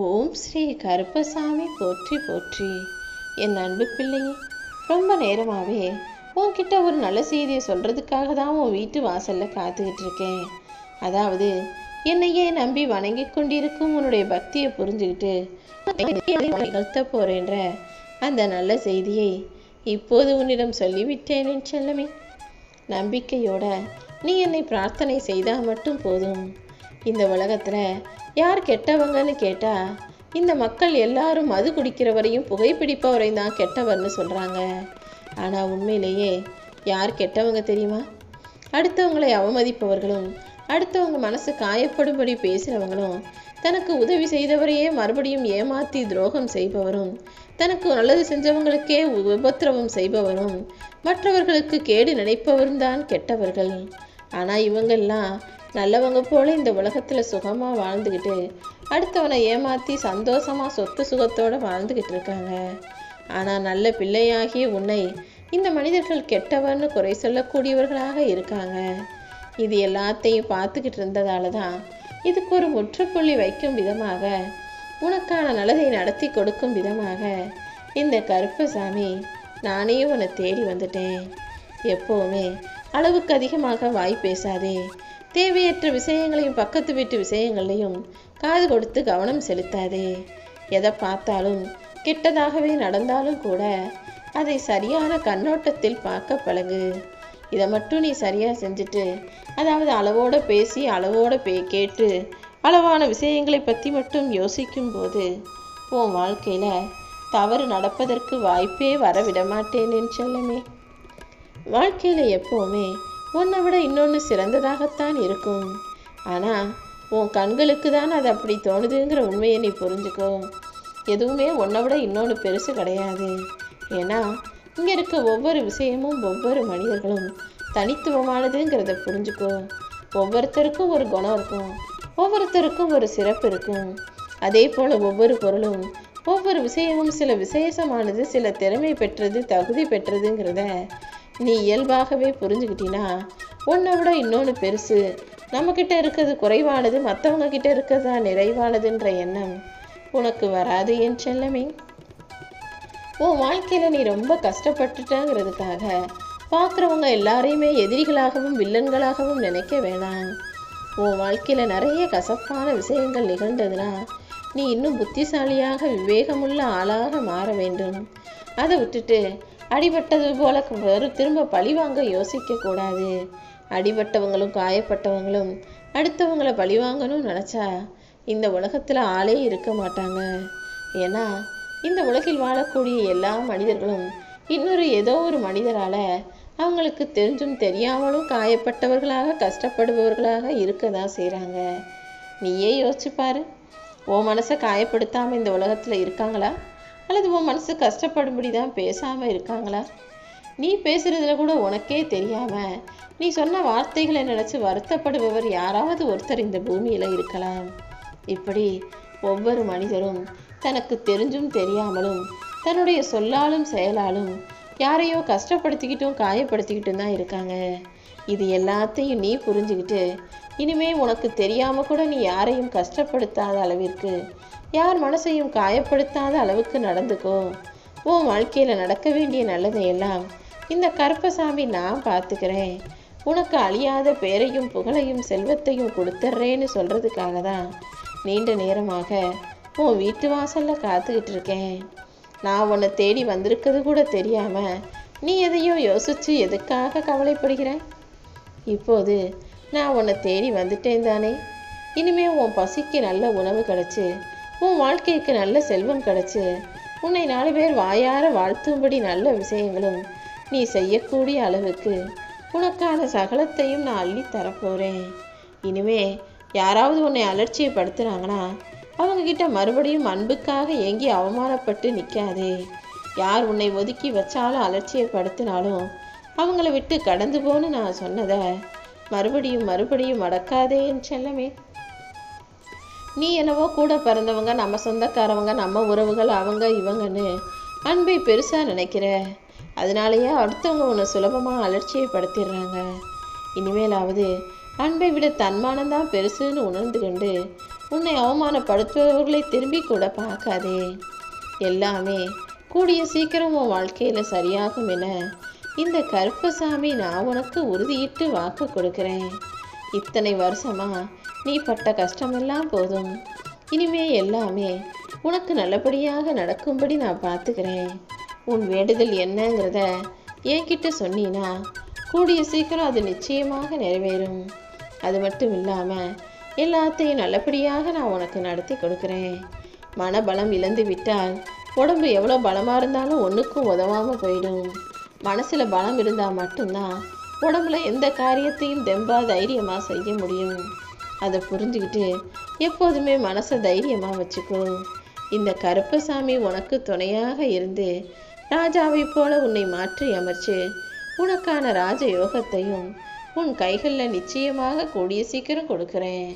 ஓம் ஸ்ரீ கருப்பசாமி போற்றி போற்றி. என் அன்பு பிள்ளையே ரொம்ப நேரமாகவே உன்கிட்ட ஒரு நல்ல செய்தியை சொல்கிறதுக்காக தான் உன் வீட்டு வாசலில் காத்துக்கிட்டு இருக்கேன். அதாவது என்னையே நம்பி வணங்கி கொண்டிருக்கும் உன்னுடைய பக்தியை புரிஞ்சுக்கிட்டு நிகழ்த்த போறேன்ற அந்த நல்ல செய்தியை இப்போது உன்னிடம் சொல்லிவிட்டேனே செல்லமே. நம்பிக்கையோட நீ என்னை பிரார்த்தனை செய்தால் மட்டும் போதும். இந்த உலகத்தில் யார் கெட்டவங்கன்னு கேட்டால் இந்த மக்கள் எல்லாரும் மது குடிக்கிறவரையும் புகைப்பிடிப்பவரையும் தான் கெட்டவர்னு சொல்கிறாங்க ஆனால் உண்மையிலேயே யார் கெட்டவங்க தெரியுமா? அடுத்தவங்களை அவமதிப்பவர்களும் அடுத்தவங்க மனசு காயப்படும்படி பேசுகிறவங்களும் தனக்கு உதவி செய்தவரையே மறுபடியும் ஏமாத்தி துரோகம் செய்பவரும் தனக்கு நல்லது செஞ்சவங்களுக்கே உபத்திரவம் செய்பவரும் மற்றவர்களுக்கு கேடு நினைப்பவரும் தான் கெட்டவர்கள். ஆனால் இவங்கெல்லாம் நல்லவங்க போல இந்த உலகத்தில் சுகமாக வாழ்ந்துக்கிட்டு அடுத்தவனை ஏமாற்றி சந்தோஷமாக சொத்து சுகத்தோடு வாழ்ந்துக்கிட்டு இருக்காங்க. ஆனால் நல்ல பிள்ளையாகிய உன்னை இந்த மனிதர்கள் கெட்டவன்னு குறை சொல்லக்கூடியவர்களாக இருக்காங்க. இது எல்லாத்தையும் பார்த்துக்கிட்டு இருந்ததால தான் இதுக்கு ஒரு முற்றுப்புள்ளி வைக்கும் விதமாக உனக்கான நல்லதை நடத்தி கொடுக்கும் விதமாக இந்த கருப்பசாமி நானே உன்னை தேடி வந்துட்டேன். எப்போவுமே அளவுக்கு அதிகமாக வாய் பேசாதே. தேவையற்ற விஷயங்களையும் பக்கத்து வீட்டு விஷயங்களையும் காது கொடுத்து கவனம் செலுத்தாதே. எதை பார்த்தாலும் கெட்டதாகவே நடந்தாலும் கூட அதை சரியான கண்ணோட்டத்தில் பார்க்க பழகு. இதை மட்டும் நீ சரியாக செஞ்சுட்டு அதாவது அளவோடு பேசி அளவோடு பே கேட்டு அளவான விஷயங்களை பற்றி மட்டும் யோசிக்கும் போது உன் வாழ்க்கையில் தவறு நடப்பதற்கு வாய்ப்பே வர விட சொல்லமே. வாழ்க்கையில் எப்போவுமே உன்னை விட இன்னொன்று சிறந்ததாகத்தான் இருக்கும். ஆனால் உன் கண்களுக்கு தான் அது அப்படி தோணுதுங்கிற உண்மையை நீ புரிஞ்சுக்கோ. எதுவுமே உன்னை விட இன்னொன்று பெருசு கிடையாது. ஏன்னா இங்கே இருக்க ஒவ்வொரு விஷயமும் ஒவ்வொரு மனிதர்களும் தனித்துவமானதுங்கிறத புரிஞ்சுக்கோ. ஒவ்வொருத்தருக்கும் ஒரு குணம் இருக்கும். ஒவ்வொருத்தருக்கும் ஒரு சிறப்பு இருக்கும். அதே போல் ஒவ்வொரு பொருளும் ஒவ்வொரு விஷயமும் சில விசேஷமானது சில திறமை பெற்றது தகுதி பெற்றதுங்கிறத நீ இயல்பாகவே புரிஞ்சுக்கிட்டீன்னா உன்னை விட இன்னொன்று பெருசு. நம்மக்கிட்ட இருக்கிறது குறைவானது மற்றவங்க கிட்ட இருக்கிறதா நிறைவானதுன்ற எண்ணம் உனக்கு வராது என் செல்லமே. உன் வாழ்க்கையில் நீ ரொம்ப கஷ்டப்பட்டுட்டங்கிறதுக்காக பார்க்குறவங்க எல்லாரையுமே எதிரிகளாகவும் வில்லன்களாகவும் நினைக்க வேணாம். உன் வாழ்க்கையில் நிறைய கசப்பான விஷயங்கள் நிகழ்ந்ததுன்னா நீ இன்னும் புத்திசாலியாக விவேகமுள்ள ஆளாக மாற வேண்டும். அதை விட்டுட்டு அடிபட்டது போல வெறு திரும்ப பழிவாங்க யோசிக்க கூடாது. அடிபட்டவங்களும் காயப்பட்டவங்களும் அடுத்தவங்களை பழிவாங்கணும்னு நினச்சா இந்த உலகத்தில் ஆளே இருக்க மாட்டாங்க. ஏன்னா இந்த உலகில் வாழக்கூடிய எல்லா மனிதர்களும் இன்னொரு ஏதோ ஒரு மனிதரால் அவங்களுக்கு தெரிஞ்சும் தெரியாமலும் காயப்பட்டவர்களாக கஷ்டப்படுபவர்களாக இருக்க தான் செய்கிறாங்க நீயே யோசிச்சு பாரு. உன் மனசை காயப்படுத்தாமல் இந்த உலகத்தில் இருக்காங்களா? அல்லது உன் மனசு கஷ்டப்படும்படி தான் பேசாமல் இருக்காங்களா? நீ பேசுகிறதுல கூட உனக்கே தெரியாமல் நீ சொன்ன வார்த்தைகளை நினச்சி வருத்தப்படுபவர் யாராவது ஒருத்தர் இந்த பூமியில் இருக்கலாம். இப்படி ஒவ்வொரு மனிதரும் தனக்கு தெரிஞ்சும் தெரியாமலும் தன்னுடைய சொல்லாலும் செயலாலும் யாரையோ கஷ்டப்படுத்திக்கிட்டும் காயப்படுத்திக்கிட்டும் தான் இருக்காங்க. இது எல்லாத்தையும் நீ புரிஞ்சுக்கிட்டு இனிமே உனக்கு தெரியாமல் கூட நீ யாரையும் கஷ்டப்படுத்தாத அளவிற்கு யார் மனசையும் காயப்படுத்தாத அளவுக்கு நடந்துக்கோ. உன் வாழ்க்கையில் நடக்க வேண்டிய நல்லதையெல்லாம் இந்த கருப்பசாமி நான் பார்த்துக்கிறேன். உனக்கு அழியாத பேரையும் புகழையும் செல்வத்தையும் கொடுத்துட்றேன்னு சொல்கிறதுக்காக தான் நீண்ட நேரமாக உன் வீட்டு வாசலில் காத்துக்கிட்டு இருக்கேன். நான் உன்னை தேடி வந்திருக்கிறது கூட தெரியாமல் நீ எதையோ யோசிச்சு எதுக்காக கவலைப்படுகிற? இப்போது நான் உன்னை தேடி வந்துட்டேன் தானே. இனிமே உன் பசிக்கு நல்ல உணவு கிடச்சி உன் வாழ்க்கைக்கு நல்ல செல்வம் கிடச்சி உன்னை நாலு பேர் வாயார வாழ்த்தும்படி நல்ல விஷயங்களும் நீ செய்யக்கூடிய அளவுக்கு உனக்கான சகலத்தையும் நான் அள்ளி தரப்போகிறேன் இனிமே யாராவது உன்னை அலட்சியப்படுத்துனாங்கன்னா அவங்கக்கிட்ட மறுபடியும் அன்புக்காக ஏங்கி அவமானப்பட்டு நிற்காதே யார் உன்னை ஒதுக்கி வச்சாலும் அலட்சியப்படுத்தினாலும் அவங்கள விட்டு கடந்து போன்னு நான் சொன்னதை மறுபடியும் மறுபடியும் மடக்காதே என் செல்லமே. நீ என்னவோ கூட பிறந்தவங்க நம்ம சொந்தக்காரவங்க நம்ம உறவுகள் அவங்க இவங்கன்னு அன்பை பெருசாக நினைக்கிற. அதனாலேயே அடுத்தவங்க உன்னை சுலபமாக அலட்சியப்படுத்திடுறாங்க. இனிமேலாவது அன்பை விட தன்மானம்தான் பெருசுன்னு உணர்ந்து கொண்டு உன்னை அவமானப்படுத்துபவர்களை திரும்பி கூட பார்க்காதே. எல்லாமே கூடிய சீக்கிரம் உன் வாழ்க்கையில் சரியாகும் என இந்த கருப்பசாமி நான் உனக்கு உறுதியிட்டு வாக்கு கொடுக்கிறேன். இத்தனை வருஷமா நீ பட்ட கஷ்டமெல்லாம் போதும். இனிமே எல்லாமே உனக்கு நல்லபடியாக நடக்கும்படி நான் பார்த்துக்கிறேன். உன் வேண்டுதல் என்னங்கிறத என்கிட்ட சொன்னீன்னா கூடிய சீக்கிரம் அது நிச்சயமாக நிறைவேறும். அது மட்டும் இல்லாமல் எல்லாத்தையும் நல்லபடியாக நான் உனக்கு நடத்தி கொடுக்குறேன். மனபலம் இழந்து விட்டால் உடம்பு எவ்வளோ பலமாக இருந்தாலும் ஒன்றுக்கும் உதவாமல் போயிடும். மனசில் பலம் இருந்தால் மட்டும்தான் உடம்புல எந்த காரியத்தையும் தெம்பா தைரியமாக செய்ய முடியும். அதை புரிஞ்சுக்கிட்டு எப்போதுமே மனசை தைரியமாக வச்சுக்கோ. இந்த கருப்பசாமி உனக்கு துணையாக இருந்து ராஜாவைப் போல உன்னை மாற்றி அமைச்சு உனக்கான ராஜ யோகத்தையும் உன் கைகளில் நிச்சயமாக கூடிய சீக்கிரம் கொடுக்குறேன்.